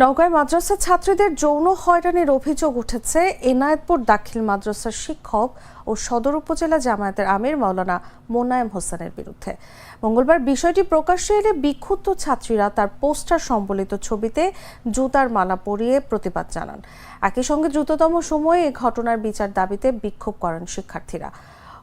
নওগাঁয় মাদ্রাসা ছাত্রীদের যৌন হয়রানির অভিযোগ উঠেছে। এনায়েতপুর দাখিল মাদ্রাসার শিক্ষক ও সদর উপজেলা জামায়াতের আমির মাওলানা মোনায়েম হোসেনের বিরুদ্ধে। মঙ্গলবার বিষয়টি প্রকাশ্যে এলে বিক্ষুব্ধ ছাত্রীরা তার পোস্টার সম্বলিত ছবিতে জুতার মালা পরিয়ে প্রতিবাদ জানান। একই সঙ্গে দ্রুততম সময়ে এ ঘটনার বিচার দাবিতে বিক্ষোভ করেন শিক্ষার্থীরা।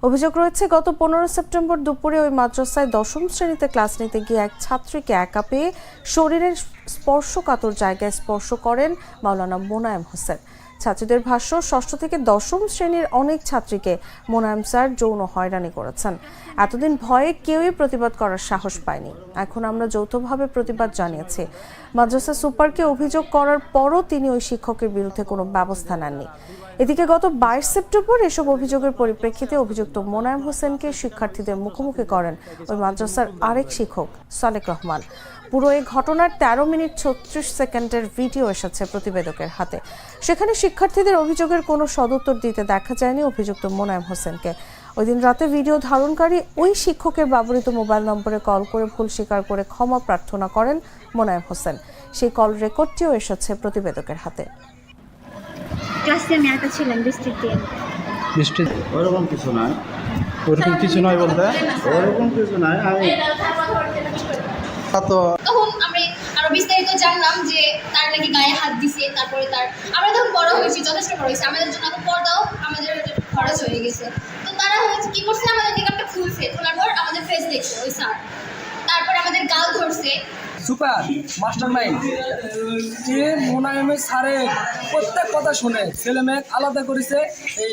অভিযোগ রয়েছে, গত পনেরো সেপ্টেম্বর দুপুরে ওই মাদ্রাসায় দশম শ্রেণীতে ক্লাস নিতে গিয়ে এক ছাত্রীকে একা পেয়ে শরীরের স্পর্শকাতর জায়গায় স্পর্শ করেন মাওলানা মোনায়েম হোসেন। ছাত্রীদের ভাষ্য, ষষ্ঠ থেকে দশম শ্রেণির অনেক ছাত্রীকে মোনায়েম স্যার যৌন হয়রানি করেছেন। এতদিন ভয়ে কেউই প্রতিবাদ করার সাহস পায়নি। এখন আমরা যৌথভাবে প্রতিবাদ জানিয়েছি। মাদ্রাসা সুপারকে অভিযোগ করার পরও তিনি ওই শিক্ষকের বিরুদ্ধে কোনো ব্যবস্থা নেননি। এদিকে গত বাইশ সেপ্টেম্বর এসব অভিযোগের পরিপ্রেক্ষিতে অভিযুক্ত মোনায়েম হোসেনকে শিক্ষার্থীদের মুখোমুখি করেন ওই মাদ্রাসার আরেক শিক্ষক সালেক রহমান। পুরো এই ঘটনার তেরো মিনিট ছত্রিশ সেকেন্ডের ভিডিও এসেছে প্রতিবেদকের হাতে। সেখানে শিক্ষার্থীদের অভিযোগের কোনো সদুত্তর দিতে দেখা যায়নি অভিযুক্ত মোনায়েম হোসেনকে। ওই দিন রাতে ভিডিও ধারণকারী ওই শিক্ষকের ব্যবহৃত মোবাইল নম্বরে কল করে ভুল স্বীকার করে ক্ষমা প্রার্থনা করেন মোনায়েম হোসেন। সেই কল রেকর্ডটিও এসেছে প্রতিবেদকের হাতে। ক্লাসে আমি একা ছিলাম বৃষ্টির দিন বৃষ্টি ওরকম কিছু নয়। ওরকম কিছু নয় বলতে? ওরকম কিছু নয় আমি তা আরও বিস্তারিত জানলাম যে তার নাকি গায়ে হাত দিছে, তারপরে তার আমরা তখন বড় হয়েছি, যথেষ্ট বড় হয়েছি, আমাদের জন্য পর্দাও আমাদের খরচ হয়ে গেছে। তো তারা হচ্ছে কি করছে, আমাদের নিকাপটা খুলছে, খোলার পর আমাদের ফেস দেখছে ওই স্যার তারপর আমাদের গাল ধরছে। সুপার মাস্টার যে মোনায়েমের স্যারের প্রত্যেক কথা শুনে ছেলে মেয়ে আলাদা করেছে এই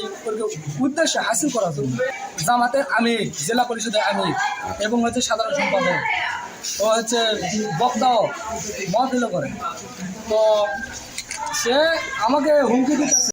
উদ্দেশ্য হাসিল করার জন্য। জামাতের আমির, জেলা পরিষদের আমির এবং হচ্ছে সাধারণ সম্পাদক। ও হচ্ছে বক্তাও মত দিল করে তো সে আমাকে হুমকি দিতেছে।